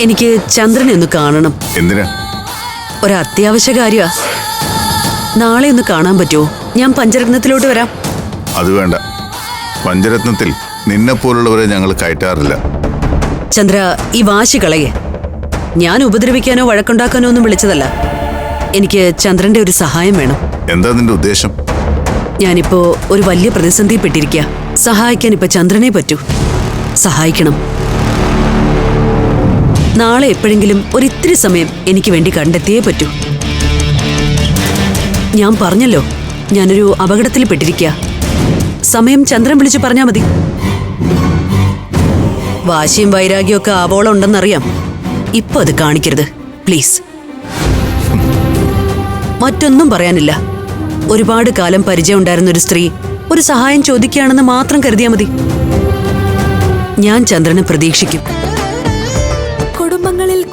എനിക്ക് ചന്ദ്രനെ ഒന്ന് കാണണം. എന്തിനാ? ഒരു അത്യാവശ്യ നാളെ ഒന്ന് കാണാൻ പറ്റുമോ? ഞാൻ പഞ്ചരത്നത്തിലോട്ട് വരാം. അത് വേണ്ട. പഞ്ചരത്നത്തിൽ നിന്നെ പോലുള്ളവരെ ഞങ്ങൾ കയറ്റാറില്ല. ചന്ദ്ര ഈ വാശി കളയെ. ഞാൻ ഉപദ്രവിക്കാനോ വഴക്കുണ്ടാക്കാനോ ഒന്നും വിളിച്ചതല്ല. എനിക്ക് ചന്ദ്രന്റെ ഒരു സഹായം വേണം. എന്താ നിന്റെ ഉദ്ദേശം? ഞാനിപ്പോ ഒരു വലിയ പ്രതിസന്ധിയിൽപ്പെട്ടിരിക്കുക സഹായിക്കാൻ ഇപ്പൊ ചന്ദ്രനെ പറ്റൂ. സഹായിക്കണം. നാളെ എപ്പോഴെങ്കിലും ഒരിത്തിരി സമയം എനിക്ക് വേണ്ടി കണ്ടെത്തിയേ പറ്റൂ. ഞാൻ പറഞ്ഞല്ലോ ഞാനൊരു അപകടത്തിൽ പെട്ടിരിക്കുക സമയം ചന്ദ്രൻ വിളിച്ചു പറഞ്ഞാ മതി. വാശിയും വൈരാഗ്യവും ഒക്കെ ആവോളം ഉണ്ടെന്നറിയാം ഇപ്പൊ അത് കാണിക്കരുത് പ്ലീസ്. മറ്റൊന്നും പറയാനില്ല. ഒരുപാട് കാലം പരിചയം ഉണ്ടായിരുന്ന ഒരു സ്ത്രീ ഒരു സഹായം ചോദിക്കുകയാണെന്ന് മാത്രം കരുതിയാൽ മതി. ഞാൻ ചന്ദ്രനെ പ്രതീക്ഷിക്കും.